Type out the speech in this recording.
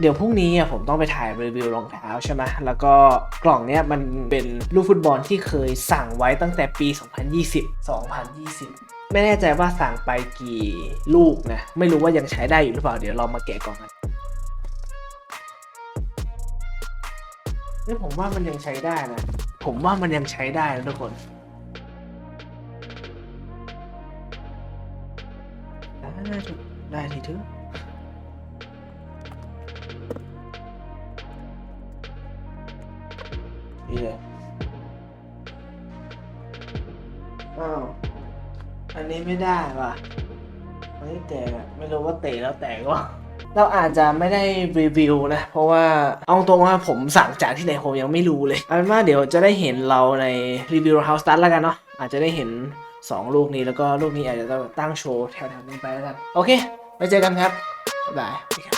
เดี๋ยวพรุ่งนี้อะผมต้องไปถ่ายรีวิวรองเท้าใช่ไหมแล้วก็กล่องเนี้ยมันเป็นลูกฟุตบอลที่เคยสั่งไว้ตั้งแต่ปี 2020 2020ไม่แน่ใจว่าสั่งไปกี่ลูกนะ ไม่รู้ว่ายังใช้ได้อยู่หรือเปล่า เดี๋ยวเรามาแกะกล่องกันนี่ผมว่ามันยังใช้ได้นะ ผมว่ามันยังใช้ได้นะทุกคนได้ทีเถอะ นี่เลยอ้าวอันนี้ไม่ได้ว่ะไม่ได้แตกอะไม่รู้ว่าเตะแล้วแตกวะเราอาจจะไม่ได้รีวิวนะ เพราะว่าเอาตรงว่าผมสั่งจากที่ไหนผมยังไม่รู้เลยเอาเป็นว่าเดี๋ยวจะได้เห็นเราในรีวิว House Start แล้วกันเนาะอาจจะได้เห็น 2 ลูกนี้แล้วก็ลูกนี้อาจจะต้องตั้งโชว์แถวๆนี้ไปแล้วกัน โอเคไว้เจอกันครับ บ๊ายบาย